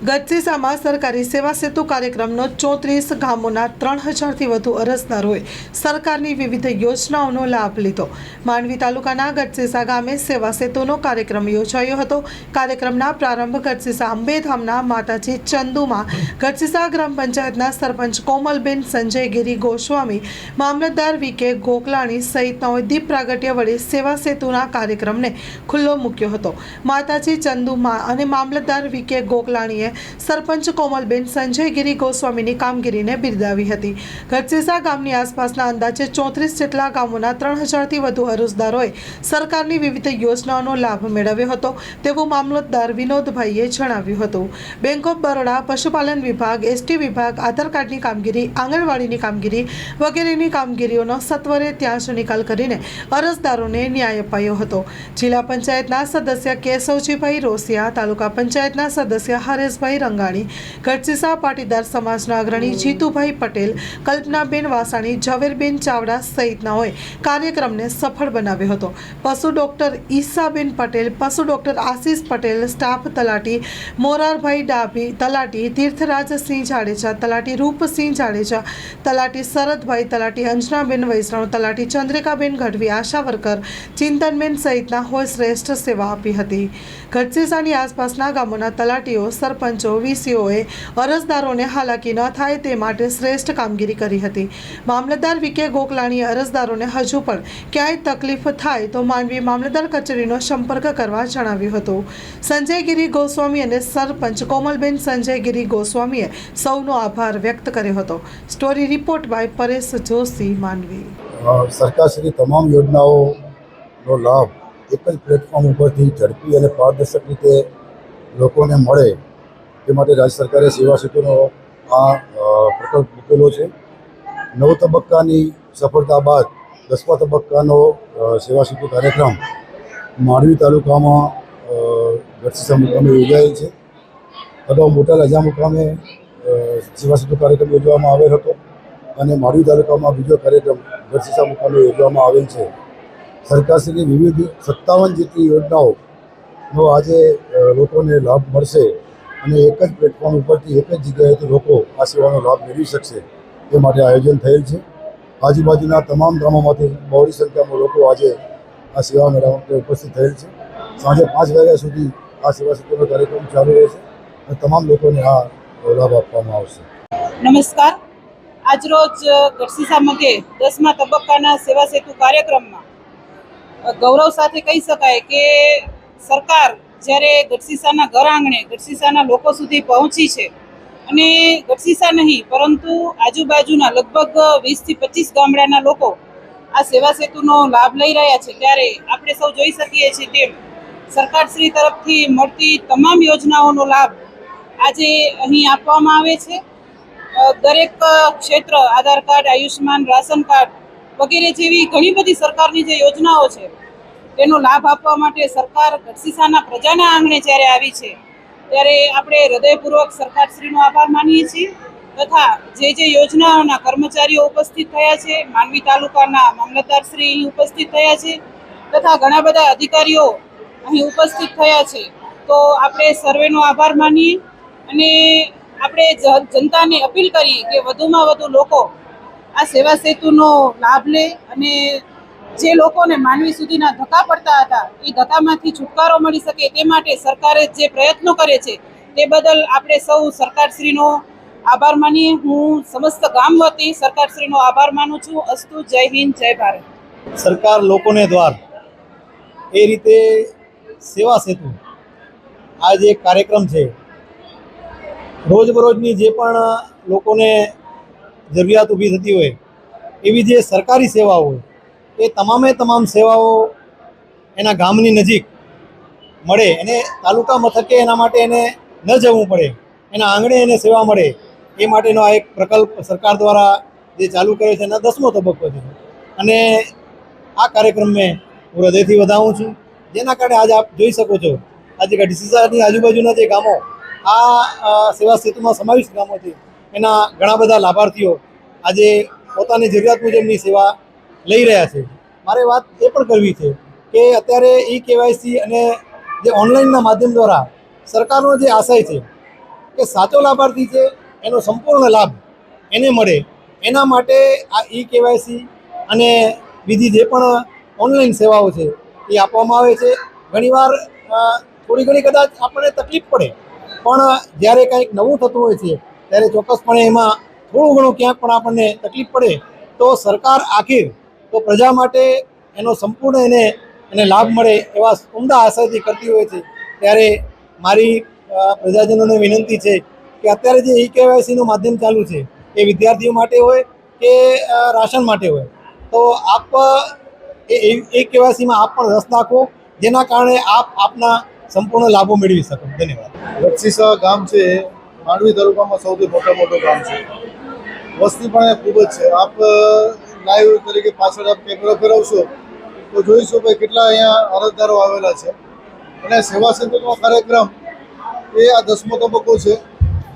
ગતસીસામાં સરકારી સેવા સેતુ કાર્યક્રમનો ચોત્રીસ ગામોના ત્રણ હજારથી વધુ અરજદારોએ સરકારની વિવિધ યોજનાઓનો લાભ લીધો. માંડવી તાલુકાના ગટસીસા ગામે સેવા સેતુનો કાર્યક્રમ યોજાયો હતો. કાર્યક્રમના પ્રારંભ ગટસીસા અંબેધામના માતાજી ચંદુમાં ગટસીસા ગ્રામ પંચાયતના સરપંચ કોમલબેન સંજયગીરી ગોસ્વામી, મામલતદાર વીકે ગોકલાણી સહિતનાઓએ દીપ પ્રાગટ્ય વડે સેવા સેતુના કાર્યક્રમને ખુલ્લો મૂક્યો હતો. માતાજી ચંદુમાં અને મામલતદાર વીકે ગોકલાણીએ સરપંચ કોમલબેન સંજયગીરી ગોસ્વામીની કામગીરીને બિરદાવી હતી. ગઢસેસા ગામની આસપાસના અંદાજે ચોત્રીસ જેટલા ગામોના ત્રણ હજારથી વધુ અરજદારોએ સરકારની વિવિધ યોજનાઓનો લાભ મેળવ્યો હતો તેવું મામલતદાર વિનોદભાઈએ જણાવ્યું હતું. બેંક ઓફ બરોડા, પશુપાલન વિભાગ, એસટી વિભાગ, આધાર કાર્ડની કામગીરી, આંગણવાડીની કામગીરી વગેરેની કામગીરીઓનો સત્વરે ત્યાં જ નિકાલ કરીને અરજદારોને ન્યાય અપાયો હતો. જિલ્લા પંચાયતના સદસ્ય કેશવજીભાઈ રોસિયા, તાલુકા પંચાયતના સદસ્ય હરેશભાઈ રંગાણી, ગઢસીસા પાટીદાર સમાજના અગ્રણી જીતુભાઈ પટેલ, કલ્પનાબેન વાસાણી, ઝવેરબેન ચાવડા સહિતનાઓએ કાર્યક્રમને સફળ બનાવ્યો હતો. પશુ ડોક્ટર ઈસાબેન પટેલ, પશુ ડોક્ટર આશીષ પટેલ, સ્ટાફ તલાટી મોરારભાઈ ડાભી, તલાટી તીર્થરાજસિંહ જાડેજા, તલાટી રૂપસિંહ જાડેજા, તલાટી શરદભાઈ, તલાટી અંજનાબેન વૈષ્ણવ, તલાટી ચંદ્રિકાબેન ગઢવી, આશા વર્કર, ચિંતનબેન સહિતના હોય શ્રેષ્ઠ સેવા આપી હતી. ગઢસીસાની આસપાસના ગામોના તલાટીઓ, સરપંચો વીસીઓએ અરજદારોને હાલાકી ન થાય તે માટે શ્રેષ્ઠ કામગીરી કરી હતી. મામલતદાર વિકે ગોકલાણીએ અરજદારોને હજુ પણ ક્યાંય તકલીફ થાય તો માંડવી મામલતદાર કચેરીનો સંપર્ક કરવા જણાવ્યું હતું. સંજયગીરી ગોસ્વામી અને સરપંચ કોમલબેન સંજયગીરી ગોસ્વામીએ સૌનો આભાર વ્યક્ત કર્યો હતો. Story report by Paresh Joshi Mandvi સરકારશ્રી તમામ યોજનાઓનો લાભ એક જ પ્લેટફોર્મ ઉપરથી ઝડપી અને પારદર્શક રીતે લોકોને મળે તે માટે રાજ્ય સરકારે સેવા સેતુનો આ પ્રકલ્પ મૂકેલો છે. નવ તબક્કાની સફળતા બાદ દસમા તબક્કાનો સેવા સેતુ કાર્યક્રમ માંડવી તાલુકામાં ગઢસીસા મુકામે યોજાયેલ છે. અગાઉ મોટા રજા મુકામે સેવા સેતુ કાર્યક્રમ યોજવામાં આવેલ હતો અને માંડવી તાલુકામાં બીજો કાર્યક્રમ ગઢસીસા મુકામે યોજવામાં આવેલ છે. સરકારશ્રીની વિવિધ સત્તાવન જેટલી યોજનાઓનો આજે લોકોને લાભ મળશે અને એક જ પ્લેટફોર્મ ઉપરથી એક જ જગ્યાએથી લોકો આ સેવાનો લાભ મેળવી શકશે તે માટે આયોજન થયેલ છે. આજુબાજુના તમામ ગામોમાંથી બહોળી સંખ્યામાં લોકો આજે આ સેવા મેળવવા માટે ઉપસ્થિત થયેલ છે. સાંજે પાંચ વાગ્યા સુધી આ સેવા સેતુનો કાર્યક્રમ ચાલુ રહેશે અને તમામ લોકોને આ લાભ આપવામાં આવશે. નમસ્કાર. આજરોજ ગઢસીસા મધ્યે દસમા તબક્કાના સેવા સેતુ કાર્યક્રમમાં ગૌરવ સાથે કહી શકાય કે સરકાર જ્યારે ગઢસીસાના ઘર આંગણે ગઢસીસાના લોકો સુધી પહોંચી છે અને ગઢસીસા નહીં, પરંતુ આજુબાજુના લગભગ વીસથી પચીસ ગામડાના લોકો આ સેવા સેતુનો લાભ લઈ રહ્યા છે. ત્યારે આપણે સૌ જોઈ શકીએ છીએ તેમ સરકારશ્રી તરફથી મળતી તમામ યોજનાઓનો લાભ આજે અહીં આપવામાં આવે છે. દરેક ક્ષેત્ર, Aadhaar card, Ayushman ration card વગેરે જેવી ઘણી બધી સરકારની જે યોજનાઓ છે તેનો લાભ આપવા માટે સરકાર ગઢસીસાના પ્રજાના આંગણે જ્યારે આવી છે, ત્યારે આપણે હૃદયપૂર્વક સરકારશ્રીનો આભાર માનીએ છીએ તથા જે જે યોજનાઓના કર્મચારીઓ ઉપસ્થિત થયા છે, માંડવી તાલુકાના મામલતદારશ્રી અહીં ઉપસ્થિત થયા છે તથા ઘણા બધા અધિકારીઓ અહીં ઉપસ્થિત થયા છે, તો આપણે સર્વેનો આભાર માનીએ અને આપણે જનતાને અપીલ કરીએ કે વધુમાં વધુ લોકો આ સેવા સેતુનો લાભ લે અને જે લોકોને માનવી સુધીના ધક્કા પડતા હતા, એ ધક્કામાંથી છુટકારો મળી શકે તે માટે સરકારે જે પ્રયત્નો કરે છે, તે બદલ આપણે સૌ સરકારશ્રીનો આભાર માનીએ. હું સમસ્ત ગામ વતી સરકારશ્રીનો આભાર માનું છું. અસ્તુ, જય હિન્દ, જય ભારત. સરકાર લોકોને દ્વાર. એ રીતે સેવા સેતુ. આ જે કાર્યક્રમ છે. રોજબરોજની જે પણ લોકોને જરૂરિયાત ઊભી થતી હોય, એવી જે સરકારી સેવાઓ હોય એ તમામે તમામ સેવાઓ એના ગામની નજીક મળે. એને તાલુકા મથકે એના માટે એને ન જવું પડે. એના આંગણે એને સેવા મળે. એ માટેનો આ એક પ્રકલ્પ સરકાર દ્વારા જે ચાલુ કર્યો છે એના દસમો તબક્કો છે. અને આ કાર્યક્રમ મેં હું હૃદયથી વધાવું છું. જેના કારણે આજે આપ જોઈ શકો છો, આજે ડીસીસાની આજુબાજુના જે ગામો, આ સેવા સેતુમાં સમાવિષ્ટ ગામો છે. એના ઘણા બધા લાભાર્થીઓ આજે પોતાની જરૂરિયાત મુજબની સેવા લઈ રહ્યા છે. મારે વાત એ પણ કરવી છે કે અત્યારે ઈ કેવાયસી અને જે ઓનલાઈનના માધ્યમ દ્વારા સરકારનો જે આશય છે કે સાચો લાભાર્થી છે, એનો સંપૂર્ણ લાભ એને મળે, એના માટે આ ઈ કેવાયસી અને બીજી જે પણ ઓનલાઈન સેવાઓ છે એ આપવામાં આવે છે. ઘણીવાર થોડી ઘણી કદાચ આપણને તકલીફ પડે, પણ જ્યારે કંઈક નવું થતું હોય છે, ત્યારે ચોક્કસપણે એમાં થોડું ઘણું ક્યાંક પણ આપણને તકલીફ પડે, તો સરકાર આખીર તો પ્રજા માટે એનો સંપૂર્ણ એને એને લાભ મળે એવા ઉમદા આશયથી કરતી હોય છે. ત્યારે મારી પ્રજાજનોને વિનંતી છે કે અત્યારે જે ઈ કેવાયસીનું માધ્યમ ચાલુ છે, એ વિદ્યાર્થીઓ માટે હોય કે રાશન માટે હોય. તો આપ, એ કેવાયસીમાં આપ પણ રસ નાખો, જેના કારણે આપ આપના સંપૂર્ણ લાભો મેળવી શકો. ધન્યવાદ. લક્ષીસા ગામ છે, માંડવી તાલુકામાં સૌથી મોટા મોટું ગામ છે. વસ્તી પણ ખૂબ જ છે. આપ લાઈવ તરીકે પાછળ આપ કેમેરો ફેરવશો, તો જોઈશું કે કેટલા અહીંયા અરજદારો આવેલા છે. અને સેવા સેતુનો કાર્યક્રમ એ આ દસમો તબક્કો છે.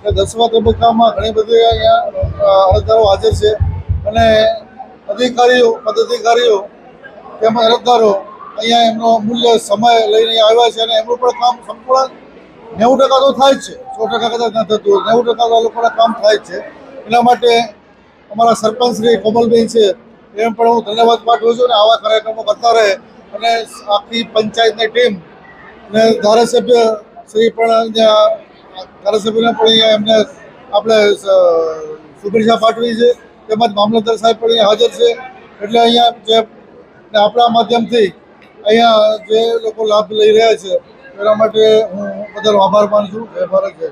અને દસમા તબક્કામાં ઘણી બધી અહીંયા અરજદારો હાજર છે. અને અધિકારીઓ, પદાધિકારીઓ તેમજ અરજદારો અહીંયા એમનો મૂલ્ય, સમય લઈને આવ્યા છે અને એમનું પણ કામ સંપૂર્ણ નેવું ટકા તો થાય જ છે. સો ટકા કદાચ ન થતું નેવું ટકા તો લોકોના કામ થાય છે. એના માટે અમારા સરપંચ શ્રી કોમલબેન છે, એમ પણ હું ધન્યવાદ પાઠવું છું અને આવા કાર્યક્રમો કરતા રહે અને આખી પંચાયતની ટીમ અને ધારાસભ્ય શ્રી પણ અહીંયા, ધારાસભ્યને પણ અહીંયા એમને આપણે શુભેચ્છા પાઠવી છે. તેમજ મામલતદાર સાહેબ પણ અહીંયા હાજર છે. એટલે અહીંયા જે આપણા માધ્યમથી અહીંયા જે લોકો લાભ લઈ રહ્યા છે, એના માટે હું બધાનો આભાર માનું છું. જય ભારત, જય.